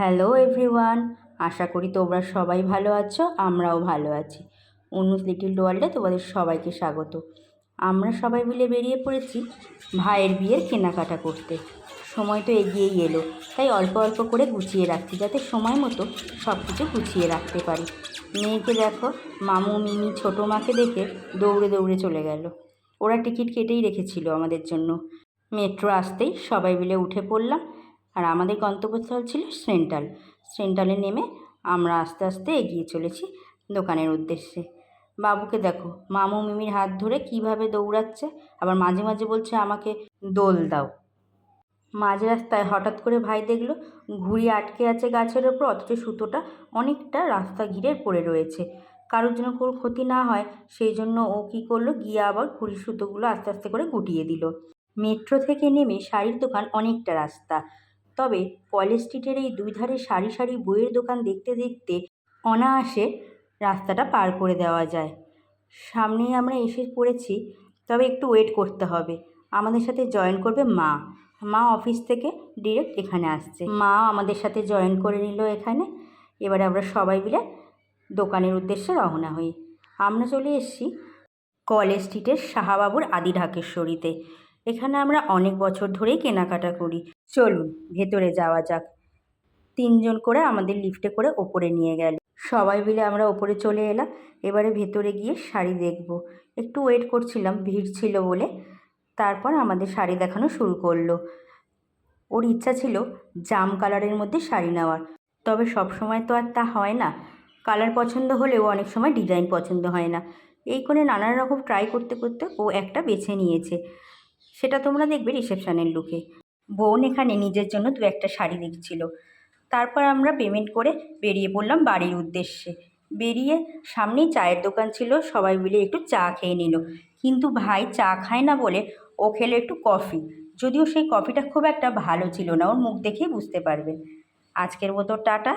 Hello everyone, আশা করি তোমরা সবাই ভালো আছো, আমরাও ভালো আছি। অনুজ লিটিল ওয়ার্ল্ডে তোমাদের সবাইকে স্বাগত। আমরা সবাই মিলে বেরিয়ে পড়েছি ভাইয়ের বিয়ের কেনাকাটা করতে। সময় তো এগিয়েই এলো, তাই অল্প অল্প করে গুছিয়ে রাখছি যাতে সময় মতো সব কিছু গুছিয়ে রাখতে পারি। মেয়েকে দেখো, মামু মিমি ছোটো মাকে দেখে দৌড়ে দৌড়ে চলে গেল। ওরা টিকিট কেটেই রেখেছিল আমাদের জন্য। মেট্রো আসতেই সবাই মিলে উঠে পড়লাম আর আমাদের গন্তব্যস্থল ছিল সেন্ট্রাল। সেন্ট্রালে নেমে আমরা আস্তে আস্তে এগিয়ে চলেছি দোকানের উদ্দেশ্যে। বাবুকে দেখো, মামু মিমির হাত ধরে কীভাবে দৌড়াচ্ছে, আবার মাঝে মাঝে বলছে আমাকে দোল দাও। মাঝ রাস্তায় হঠাৎ করে ভাই দেখল, ঘুড়ি আটকে আছে গাছের ওপর, অথচ সুতোটা অনেকটা রাস্তা ঘিরে পড়ে রয়েছে। কারোর জন্য কোনো ক্ষতি না হয়, সেই জন্য ও কী করল, গিয়ে আবার ঘুড়ির সুতোগুলো আস্তে আস্তে করে গুটিয়ে দিল। মেট্রো থেকে নেমে শাড়ির দোকান অনেকটা রাস্তা। তবে কলেজ স্ট্রিটের এই দুই ধারে সারি সারি বইয়ের দোকান দেখতে দেখতে অনায়াসে রাস্তাটা পার করে দেওয়া যায়। সামনেই আমরা এসে পড়েছি, তবে একটু ওয়েট করতে হবে। আমাদের সাথে জয়েন করবে মা। মা অফিস থেকে ডিরেক্ট এখানে আসছে। মা আমাদের সাথে জয়েন করে নিল এখানে। এবারে আমরা সবাই মিলে দোকানের উদ্দেশ্যে রওনা হই। আমরা চলে এসেছি কলেজ স্ট্রিটের শাহাবাবুর আদি ঢাকেশ্বরীতে এখানে আমরা অনেক বছর ধরেই কেনাকাটা করি। চলুন, ভেতরে যাওয়া যাক। তিনজন করে আমাদের লিফটে করে ওপরে নিয়ে গেল। সবাই মিলে আমরা ওপরে চলে এলাম। এবারে ভেতরে গিয়ে শাড়ি দেখব। একটু ওয়েট করছিলাম, ভিড় ছিল বলে। তারপর আমাদের শাড়ি দেখানো শুরু করল। ওর ইচ্ছা ছিল জাম কালারের মধ্যে শাড়ি নেওয়ার। তবে সব সময় তো আর তা হয় না। কালার পছন্দ হলেও অনেক সময় ডিজাইন পছন্দ হয় না। এই করে নানান রকম ট্রাই করতে করতে ও একটা বেছে নিয়েছে। সেটা তোমরা দেখবে রিসেপশানের লুকে। বোন এখানে নিজের জন্য দু একটা শাড়ি দেখছিল। তারপর আমরা পেমেন্ট করে বেরিয়ে পড়লাম বাড়ির উদ্দেশ্যে। বেরিয়ে সামনেই চায়ের দোকান ছিল, সবাই মিলে একটু চা খেয়ে নিল। কিন্তু ভাই চা খায় না বলে ও খেলো একটু কফি। যদিও সেই কফিটা খুব একটা ভালো ছিল না, ওর মুখ দেখেই বুঝতে পারবে। আজকের মতো টাটা।